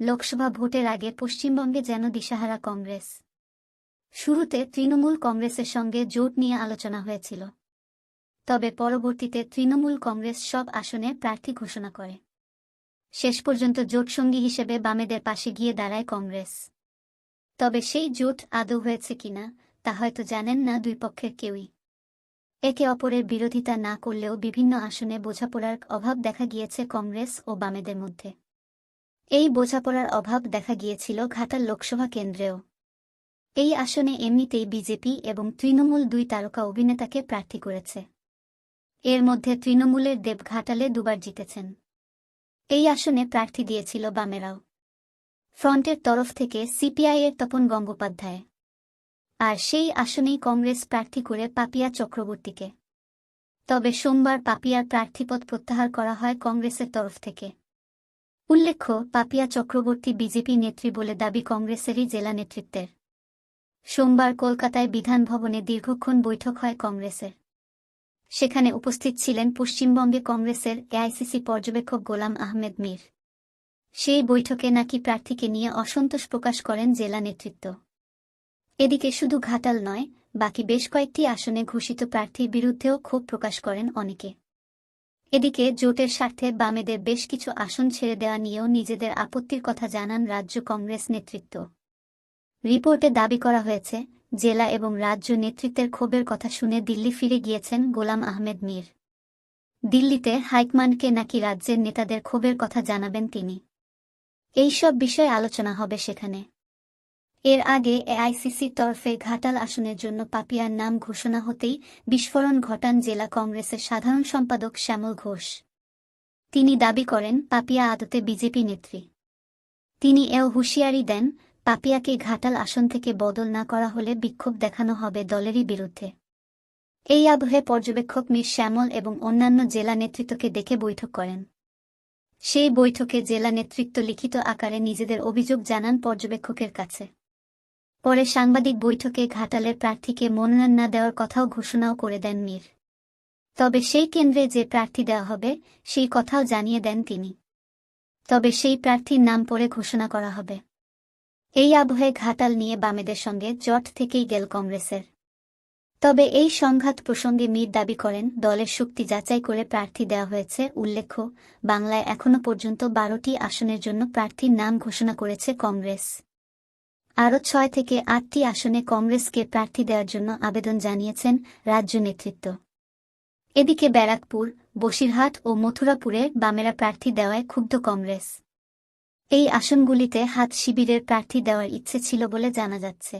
লোকসভা ভোটের আগে পশ্চিমবঙ্গে যেন দিশাহারা কংগ্রেস। শুরুতে তৃণমূল কংগ্রেসের সঙ্গে জোট নিয়ে আলোচনা হয়েছিল। তবে পরবর্তীতে তৃণমূল কংগ্রেস সব আসনে প্রার্থী ঘোষণা করে। শেষ পর্যন্ত জোটসঙ্গী হিসেবে বামেদের পাশে গিয়ে দাঁড়ায় কংগ্রেস। তবে সেই জোট আদৌ হয়েছে কিনা তা হয়তো জানেন না দুই পক্ষের কেউই। একে অপরের বিরোধিতা না করলেও বিভিন্ন আসনে বোঝাপড়ার অভাব দেখা গিয়েছে কংগ্রেস ও বামেদের মধ্যে। এই বোঝাপড়ার অভাব দেখা গিয়েছিল ঘাটাল লোকসভা কেন্দ্রেও। এই আসনে এমনিতেই বিজেপি এবং তৃণমূল দুই তারকা অভিনেতাকে প্রার্থী করেছে। এর মধ্যে তৃণমূলের দেব ঘাটালে দুবার জিতেছেন। এই আসনে প্রার্থী দিয়েছিল বামেরাও। ফ্রন্টের তরফ থেকে সিপিআইয়ের তপন গঙ্গোপাধ্যায়। আর সেই আসনেই কংগ্রেস প্রার্থী করে পাপিয়া চক্রবর্তীকে। তবে সোমবার পাপিয়ার প্রার্থীপদ প্রত্যাহার করা হয় কংগ্রেসের তরফ থেকে। উল্লেখ্য, পাপিয়া চক্রবর্তী বিজেপি নেত্রী বলে দাবি কংগ্রেসেরই জেলা নেতৃত্বের। সোমবার কলকাতায় বিধান ভবনে দীর্ঘক্ষণ বৈঠক হয় কংগ্রেসের। সেখানে উপস্থিত ছিলেন পশ্চিমবঙ্গে কংগ্রেসের এআইসিসি পর্যবেক্ষক গোলাম আহমেদ মীর। সেই বৈঠকে নাকি প্রার্থীকে নিয়ে অসন্তোষ প্রকাশ করেন জেলা নেতৃত্ব। এদিকে শুধু ঘাটাল নয়, বাকি বেশ কয়েকটি আসনে ঘোষিত প্রার্থীর বিরুদ্ধেও ক্ষোভ প্রকাশ করেন অনেকে। এদিকে জোটের স্বার্থে বামেদের বেশ কিছু আসন ছেড়ে দেওয়া নিয়েও নিজেদের আপত্তির কথা জানান রাজ্য কংগ্রেস নেতৃত্ব। রিপোর্টে দাবি করা হয়েছে, জেলা এবং রাজ্য নেতৃত্বের ক্ষোভের কথা শুনে দিল্লি ফিরে গিয়েছেন গোলাম আহমেদ মীর। দিল্লিতে হাইকমান্ডকে নাকি রাজ্যের নেতাদের ক্ষোভের কথা জানাবেন তিনি। এইসব বিষয়ে আলোচনা হবে সেখানে। এর আগে এআইসিসির তরফে ঘাটাল আসনের জন্য পাপিয়ার নাম ঘোষণা হতেই বিস্ফোরণ ঘটান জেলা কংগ্রেসের সাধারণ সম্পাদক শ্যামল ঘোষ। তিনি দাবি করেন, পাপিয়া আদতে বিজেপি নেত্রী। তিনি এও হুঁশিয়ারি দেন, পাপিয়াকে ঘাটাল আসন থেকে বদল না করা হলে বিক্ষোভ দেখানো হবে দলেরই বিরুদ্ধে। এই আবহে পর্যবেক্ষক মীর শ্যামল এবং অন্যান্য জেলা নেতৃত্বকে ডেকে বৈঠক করেন। সেই বৈঠকে জেলা নেতৃত্ব লিখিত আকারে নিজেদের অভিযোগ জানান পর্যবেক্ষকের কাছে। পরে সাংবাদিক বৈঠকে ঘাটালের প্রার্থীকে মনোনয়ন না দেওয়ার কথাও ঘোষণাও করে দেন মীর। তবে সেই কেন্দ্রে যে প্রার্থী দেওয়া হবে, সেই কথাও জানিয়ে দেন তিনি। তবে সেই প্রার্থীর নাম পরে ঘোষণা করা হবে। এই আবহে ঘাটাল নিয়ে বামেদের সঙ্গে জট থেকেই গেল কংগ্রেসের। তবে এই সংঘাত প্রসঙ্গে মীর দাবি করেন, দলের শক্তি যাচাই করে প্রার্থী দেওয়া হয়েছে, উল্লেখ্য, বাংলায় এখনও পর্যন্ত বারোটি আসনের জন্য প্রার্থীর নাম ঘোষণা করেছে কংগ্রেস। আরও ছয় থেকে আটটি আসনে কংগ্রেসকে প্রার্থী দেওয়ার জন্য আবেদন জানিয়েছেন রাজ্য নেতৃত্ব। এদিকে ব্যারাকপুর, বসিরহাট ও মথুরাপুরে বামেরা প্রার্থী দেওয়ায় ক্ষুব্ধ কংগ্রেস। এই আসনগুলিতে হাত শিবিরের প্রার্থী দেওয়ার ইচ্ছে ছিল বলে জানা যাচ্ছে।